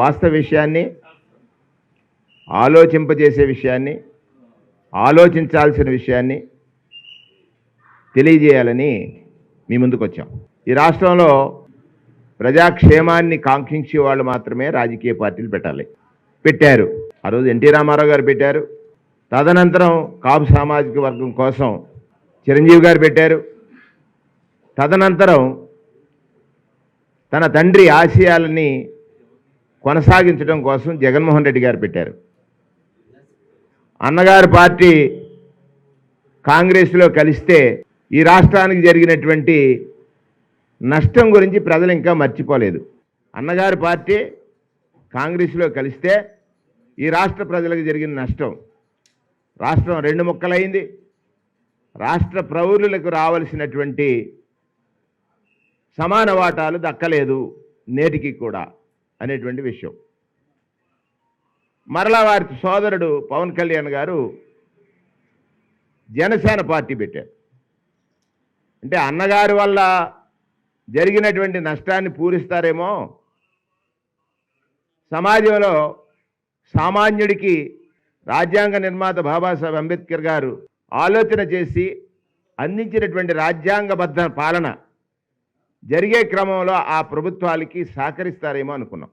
వాస్తవ విషయాన్ని ఆలోచింపజేసే విషయాన్ని ఆలోచించాల్సిన విషయాన్ని తెలియజేయాలని మీ ముందుకు వచ్చాం ఈ రాష్ట్రంలో ప్రజాక్షేమాన్ని కాంక్షించే వాళ్ళు మాత్రమే రాజకీయ పార్టీలు పెట్టాలి. పెట్టారు. ఆ రోజు ఎన్టీ రామారావు గారు పెట్టారు. తదనంతరం కాపు సామాజిక వర్గం కోసం చిరంజీవి గారు పెట్టారు. తదనంతరం తన తండ్రి ఆశయాలని కొనసాగించడం కోసం జగన్మోహన్ రెడ్డి గారు పెట్టారు. అన్నగారి పార్టీ కాంగ్రెస్లో కలిస్తే ఈ రాష్ట్రానికి జరిగినటువంటి నష్టం గురించి ప్రజలు ఇంకా మర్చిపోలేదు. అన్నగారి పార్టీ కాంగ్రెస్లో కలిస్తే ఈ రాష్ట్ర ప్రజలకు జరిగిన నష్టం. రాష్ట్రం రెండు ముక్కలైంది. రాష్ట్ర ప్రౌరులకు రావలసినటువంటి సమాన వాటాలు దక్కలేదు నేటికి కూడా. అనేటువంటి విషయం. మరలా వారి సోదరుడు పవన్ కళ్యాణ్ గారు జనసేన పార్టీ పెట్టారు. అంటే అన్నగారి వల్ల జరిగినటువంటి నష్టాన్ని పూరిస్తారేమో సమాజంలో సామాన్యుడికి రాజ్యాంగ నిర్మాత బాబాసాహెబ్ అంబేద్కర్ గారు ఆలోచన చేసి అందించినటువంటి రాజ్యాంగబద్ధ పాలన జరిగే క్రమంలో ఆ ప్రభుత్వాలకి సహకరిస్తారేమో అనుకున్నాం.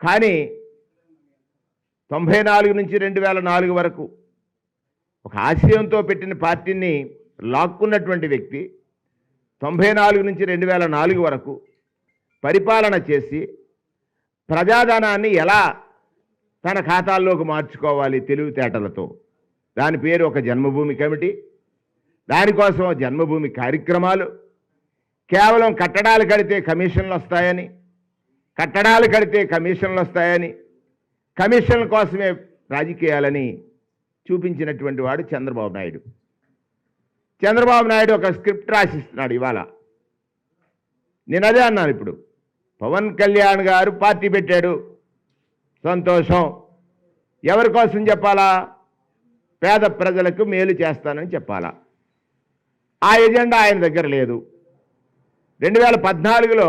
కానీ తొంభై నాలుగు నుంచి రెండు వేల నాలుగు వరకు ఒక ఆశయంతో పెట్టిన పార్టీని లాక్కున్నటువంటి వ్యక్తి తొంభై నాలుగు నుంచి రెండు వేల నాలుగు వరకు పరిపాలన చేసి ప్రజాధనాన్ని ఎలా తన ఖాతాల్లోకి మార్చుకోవాలి తెలివితేటలతో. దాని పేరు ఒక జన్మభూమి కమిటీ. దానికోసం జన్మభూమి కార్యక్రమాలు. కేవలం కట్టడాలు కడితే కమిషన్లు వస్తాయని కట్టడాలు కడితే కమిషన్లు వస్తాయని కమిషన్ల కోసమే రాజకీయాలని చూపించినటువంటి వాడు చంద్రబాబు నాయుడు. చంద్రబాబు నాయుడు ఒక స్క్రిప్ట్ రాసిస్తున్నాడు ఇవాళ. నేను అదే అన్నాను ఇప్పుడు. పవన్ కళ్యాణ్ గారు పార్టీ పెట్టాడు. సంతోషం. ఎవరి కోసం చెప్పాలా? పేద ప్రజలకు మేలు చేస్తానని చెప్పాలా? ఆ ఎజెండా ఆయన దగ్గర లేదు. రెండు వేల పద్నాలుగులో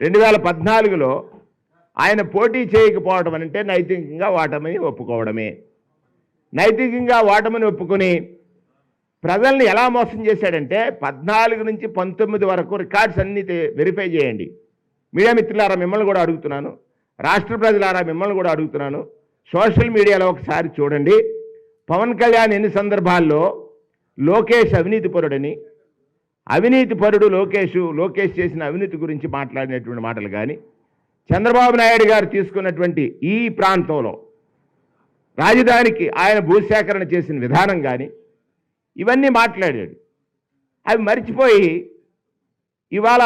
రెండు వేల పద్నాలుగులో ఆయన పోటీ చేయకపోవడం అంటే నైతికంగా ఓటమిని ఒప్పుకోవడమే. నైతికంగా ఓటమిని ఒప్పుకొని ప్రజల్ని ఎలా మోసం చేశాడంటే పద్నాలుగు నుంచి పంతొమ్మిది వరకు రికార్డ్స్ అన్ని వెరిఫై చేయండి. మీడియా మిత్రులారా మిమ్మల్ని కూడా అడుగుతున్నాను. రాష్ట్ర ప్రజలారా మిమ్మల్ని కూడా అడుగుతున్నాను. సోషల్ మీడియాలో ఒకసారి చూడండి. పవన్ కళ్యాణ్ ఎన్ని సందర్భాల్లో లోకేష్ అవినీతి పరుడని అవినీతి పరుడు లోకేష్ లోకేష్ చేసిన అవినీతి గురించి మాట్లాడినటువంటి మాటలు కానీ చంద్రబాబు నాయుడు గారు తీసుకున్నటువంటి ఈ ప్రాంతంలో రాజధానికి ఆయన భూసేకరణ చేసిన విధానం కానీ ఇవన్నీ మాట్లాడాడు. అవి మర్చిపోయి ఇవాళ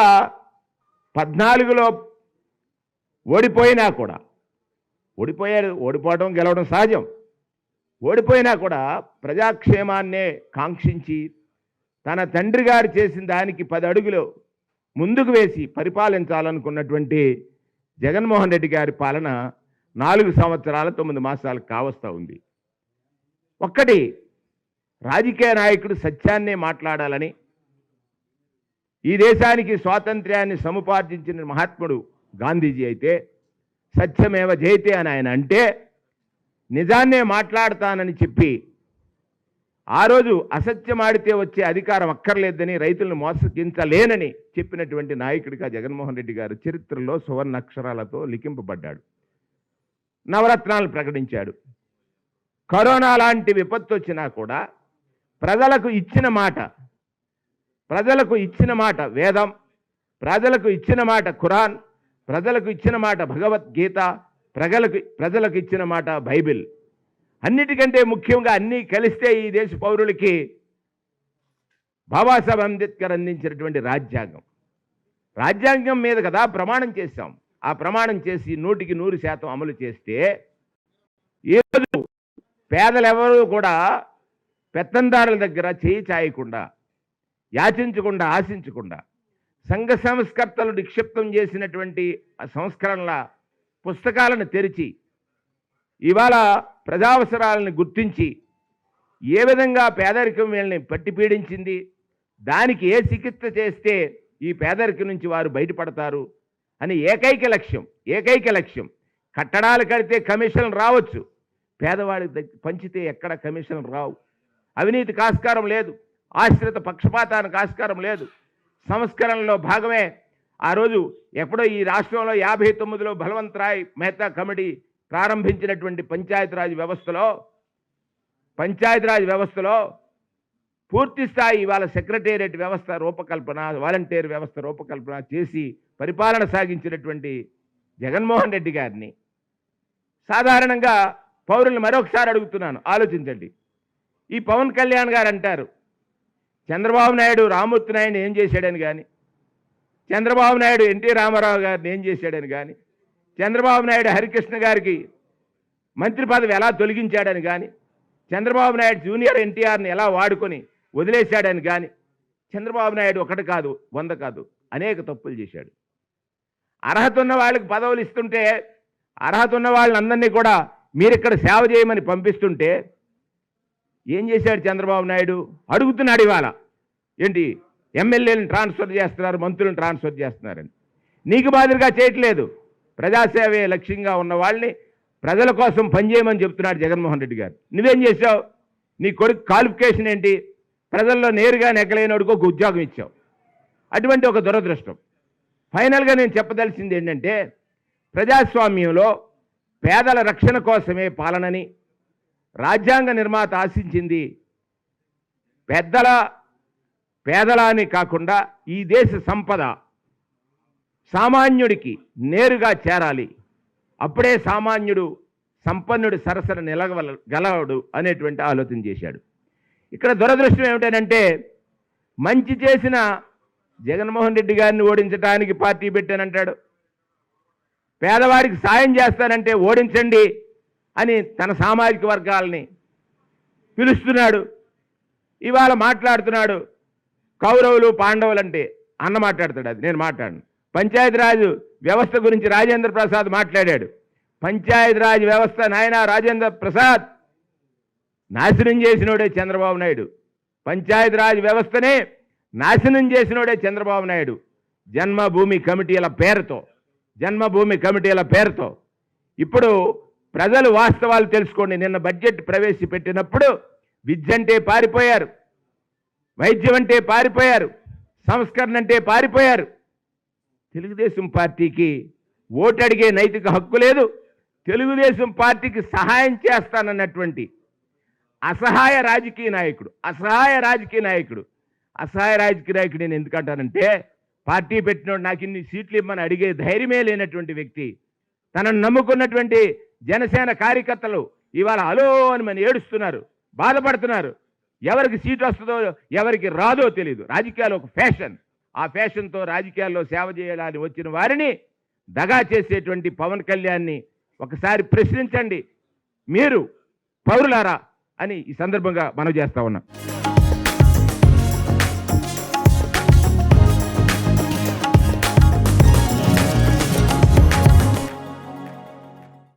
పద్నాలుగులో ఓడిపోయినా కూడా ఓడిపోయాడు ఓడిపోవడం గెలవడం సహజం. ఓడిపోయినా కూడా ప్రజాక్షేమాన్నే కాంక్షించి తన తండ్రి గారు చేసిన దానికి పది అడుగులు ముందుకు వేసి పరిపాలించాలనుకున్నటువంటి జగన్మోహన్ రెడ్డి గారి పాలన నాలుగు సంవత్సరాల తొమ్మిది మాసాలు కావస్తా ఉంది. ఒక్కటి రాజకీయ నాయకుడు సత్యాన్నే మాట్లాడాలని ఈ దేశానికి స్వాతంత్ర్యాన్ని సముపార్జించిన మహాత్ముడు గాంధీజీ అయితే సత్యమేవ జయతే అని ఆయన అంటే నిజాన్నే మాట్లాడతానని చెప్పి ఆ రోజు అసత్యం ఆడితే వచ్చే అధికారం అక్కర్లేదని రైతులను మోసగించలేనని చెప్పినటువంటి నాయకుడిగా జగన్మోహన్ రెడ్డి గారు చరిత్రలో సువర్ణ అక్షరాలతో లిఖింపబడ్డాడు. నవరత్నాలు ప్రకటించాడు. కరోనా లాంటి విపత్తు వచ్చినా కూడా ప్రజలకు ఇచ్చిన మాట ప్రజలకు ఇచ్చిన మాట వేదం ప్రజలకు ఇచ్చిన మాట ఖురాన్ ప్రజలకు ఇచ్చిన మాట భగవద్గీత ప్రజలకు ప్రజలకు ఇచ్చిన మాట బైబిల్. అన్నిటికంటే ముఖ్యంగా అన్నీ కలిస్తే ఈ దేశ పౌరులకి బాబాసాహెబ్ అంబేద్కర్ అందించినటువంటి రాజ్యాంగం. రాజ్యాంగం మీద కదా ప్రమాణం చేశాం. ఆ ప్రమాణం చేసి నూటికి నూరు శాతం అమలు చేస్తే ఈరోజు పేదలెవరూ కూడా పెత్తందారుల దగ్గర చేయి చాయకుండా యాచించకుండా ఆశించకుండా సంఘ సంస్కర్తలు నిక్షిప్తం చేసినటువంటి ఆ సంస్కరణల పుస్తకాలను తెరిచి ఇవాళ ప్రజావసరాలను గుర్తించి ఏ విధంగా పేదరికం వీళ్ళని పట్టి పీడించింది దానికి ఏ చికిత్స చేస్తే ఈ పేదరికం నుంచి వారు బయటపడతారు అని ఏకైక లక్ష్యం ఏకైక లక్ష్యం. కట్టడాలు కడితే కమిషన్ రావచ్చు. పేదవాడికి పంచితే ఎక్కడ కమిషన్ రావు. అవినీతికి ఆస్కారం లేదు. ఆశ్రిత పక్షపాతానికి ఆస్కారం లేదు. సంస్కరణలో భాగమే. ఆ రోజు ఎప్పుడో ఈ రాష్ట్రంలో యాభై తొమ్మిదిలో బలవంతరాయ్ మెహతా కమిటీ ప్రారంభించినటువంటి పంచాయతీరాజ్ వ్యవస్థలో పంచాయతీరాజ్ వ్యవస్థలో పూర్తి స్థాయి ఇవాళ సెక్రటేరియట్ వ్యవస్థ రూపకల్పన వాలంటీర్ వ్యవస్థ రూపకల్పన చేసి పరిపాలన సాగించినటువంటి జగన్మోహన్ రెడ్డి గారిని. సాధారణంగా పౌరులు మరొకసారి అడుగుతున్నాను ఆలోచించండి. ఈ పవన్ కళ్యాణ్ గారు అంటారు చంద్రబాబు నాయుడు రామూర్తి నాయుడు ఏం చేశాడని కానీ చంద్రబాబు నాయుడు ఎన్టీ రామారావు గారిని ఏం చేశాడని కానీ చంద్రబాబు నాయుడు హరికృష్ణ గారికి మంత్రి పదవి ఎలా తొలగించాడని కానీ చంద్రబాబు నాయుడు జూనియర్ ఎన్టీఆర్ని ఎలా వాడుకొని వదిలేశాడని కానీ చంద్రబాబు నాయుడు ఒకటి కాదు వంద కాదు అనేక తప్పులు చేశాడు. అర్హత ఉన్న వాళ్ళకి పదవులు ఇస్తుంటే అర్హత ఉన్న వాళ్ళందరినీ కూడా మీరు ఇక్కడ సేవ చేయమని పంపిస్తుంటే ఏం చేశాడు చంద్రబాబు నాయుడు? అడుగుతున్నాడు ఇవాళ. ఏంటి? ఎమ్మెల్యేలను ట్రాన్స్ఫర్ చేస్తున్నారు మంత్రులను ట్రాన్స్ఫర్ చేస్తున్నారని. నీకు మాదిరిగా చేయట్లేదు. ప్రజాసేవే లక్ష్యంగా ఉన్న వాళ్ళని ప్రజల కోసం పనిచేయమని చెప్తున్నాడు జగన్మోహన్ రెడ్డి గారు. నువ్వేం చేశావు? నీ కొడుకు క్వాలిఫికేషన్ ఏంటి? ప్రజల్లో నేరుగా నెగ్గలేనోడికి ఒక ఉద్యోగం ఇచ్చావు. అటువంటి ఒక దురదృష్టం. ఫైనల్గా నేను చెప్పదలిసింది ఏంటంటే ప్రజాస్వామ్యంలో పేదల రక్షణ కోసమే పాలనని రాజ్యాంగ నిర్మాత ఆశించింది. పెద్దల పేదల అని కాకుండా ఈ దేశ సంపద సామాన్యుడికి నేరుగా చేరాలి. అప్పుడే సామాన్యుడు సంపన్నుడు సరసన నిలగల గలవడు అనేటువంటి ఆలోచన చేశాడు. ఇక్కడ దురదృష్టం ఏమిటంటే మంచి చేసిన జగన్మోహన్ రెడ్డి గారిని ఓడించడానికి పార్టీ పెట్టానంటాడు పేదవాడికి సాయం చేస్తానంటే ఓడించండి అని తన సామాజిక వర్గాలని పిలుస్తున్నాడు. ఇవాళ మాట్లాడుతున్నాడు కౌరవులు పాండవులు అంటే అన్న మాట్లాడతాడు అది నేను మాట్లాడను. పంచాయతీరాజ్ వ్యవస్థ గురించి రాజేంద్ర ప్రసాద్ మాట్లాడాడు. పంచాయతీరాజ్ వ్యవస్థ నాయన రాజేంద్ర ప్రసాద్ నాశనం చేసినోడే చంద్రబాబు నాయుడు. పంచాయతీరాజ్ వ్యవస్థనే నాశనం చేసినోడే చంద్రబాబు నాయుడు. జన్మభూమి కమిటీల పేరుతో జన్మభూమి కమిటీల పేరుతో. ఇప్పుడు ప్రజలు వాస్తవాలు తెలుసుకోండి. నిన్న బడ్జెట్ ప్రవేశపెట్టినప్పుడు విద్య అంటే పారిపోయారు వైద్యం అంటే పారిపోయారు సంస్కరణ అంటే పారిపోయారు. తెలుగుదేశం పార్టీకి ఓటు అడిగే నైతిక హక్కు లేదు తెలుగుదేశం పార్టీకి సహాయం చేస్తానన్నటువంటి అసహాయ రాజకీయ నాయకుడు అసహాయ రాజకీయ నాయకుడు అసహాయ రాజకీయ నాయకుడు నేను ఎందుకంటానంటే పార్టీ పెట్టినోడు నాకు ఇన్ని సీట్లు ఇమ్మని అడిగే ధైర్యమే లేనటువంటి వ్యక్తి. తనను నమ్ముకున్నటువంటి జనసేన కార్యకర్తలు ఇవాళ అలో అని మన ఏడుస్తున్నారు బాధపడుతున్నారు. ఎవరికి సీట్ వస్తుందో ఎవరికి రాదో తెలియదు రాజకీయాలు ఒక ఫ్యాషన్. ఆ ఫ్యాషన్తో రాజకీయాల్లో సేవ చేయాలని వచ్చిన వారిని దగా చేసేటువంటి పవన్ కళ్యాణ్ని ఒకసారి ప్రశ్నించండి. మీరు పౌరులారా అని ఈ సందర్భంగా మనం చేస్తా ఉన్నాం.